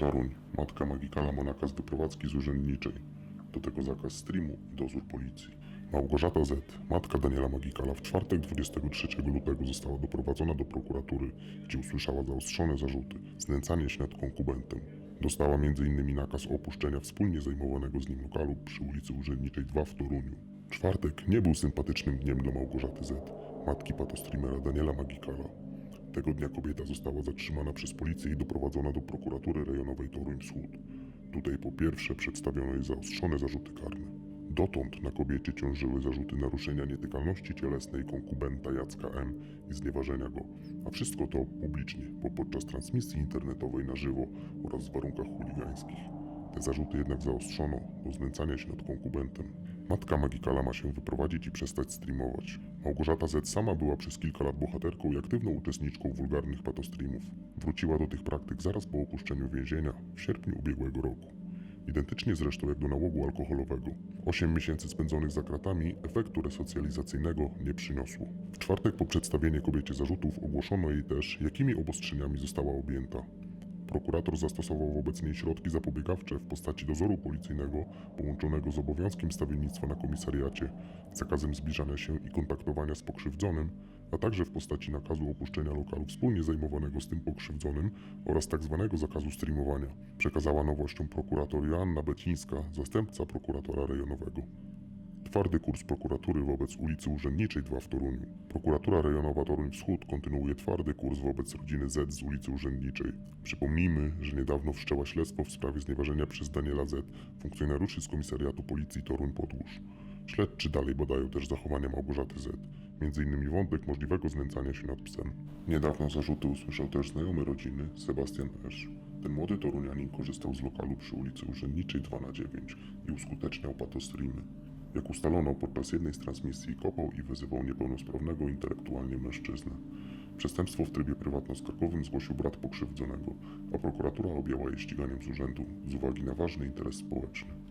Toruń. Matka Magikala ma nakaz wyprowadzki z urzędniczej. Do tego zakaz streamu i dozór policji. Małgorzata Z., matka Daniela Magikala, w czwartek 23 lutego została doprowadzona do prokuratury, gdzie usłyszała zaostrzone zarzuty znęcanie się nad konkubentem. Dostała m.in. nakaz opuszczenia wspólnie zajmowanego z nim lokalu przy ulicy Urzędniczej 2 w Toruniu. Czwartek nie był sympatycznym dniem dla Małgorzaty Z., matki patostreamera Daniela Magikala. Tego dnia kobieta została zatrzymana przez policję i doprowadzona do prokuratury rejonowej Toruń Wschód. Tutaj po pierwsze przedstawiono jej zaostrzone zarzuty karne. Dotąd na kobiecie ciążyły zarzuty naruszenia nietykalności cielesnej konkubenta Jacka M. i znieważenia go, a wszystko to publicznie, bo podczas transmisji internetowej na żywo oraz w warunkach chuligańskich. Te zarzuty jednak zaostrzono do znęcania się nad konkubentem. Matka Magikala ma się wyprowadzić i przestać streamować. Małgorzata Z sama była przez kilka lat bohaterką i aktywną uczestniczką wulgarnych patostreamów. Wróciła do tych praktyk zaraz po opuszczeniu więzienia w sierpniu ubiegłego roku. Identycznie zresztą jak do nałogu alkoholowego. Osiem miesięcy spędzonych za kratami efektu resocjalizacyjnego nie przyniosło. W czwartek po przedstawieniu kobiecie zarzutów ogłoszono jej też, jakimi obostrzeniami została objęta. Prokurator zastosował wobec niej środki zapobiegawcze w postaci dozoru policyjnego połączonego z obowiązkiem stawiennictwa na komisariacie, zakazem zbliżania się i kontaktowania z pokrzywdzonym, a także w postaci nakazu opuszczenia lokalu wspólnie zajmowanego z tym pokrzywdzonym oraz tzw. zakazu streamowania. Przekazała nowością prokurator Joanna Becińska, zastępca prokuratora rejonowego. Twardy kurs prokuratury wobec ulicy Urzędniczej 2 w Toruniu. Prokuratura rejonowa Toruń Wschód kontynuuje twardy kurs wobec rodziny Z z ulicy Urzędniczej. Przypomnijmy, że niedawno wszczęła śledztwo w sprawie znieważenia przez Daniela Z, funkcjonariuszy z komisariatu policji Toruń Podłóż. Śledczy dalej badają też zachowania Małgorzaty Z, m.in. wątek możliwego znęcania się nad psem. Niedawno zarzuty usłyszał też znajomy rodziny Sebastian Esz. Ten młody torunianin korzystał z lokalu przy ulicy Urzędniczej 2 na 9 i uskuteczniał patostreamy. Jak ustalono, podczas jednej z transmisji kopał i wyzywał niepełnosprawnego intelektualnie mężczyznę. Przestępstwo w trybie prywatno-skarbowym zgłosił brat pokrzywdzonego, a prokuratura objęła je ściganiem z urzędu z uwagi na ważny interes społeczny.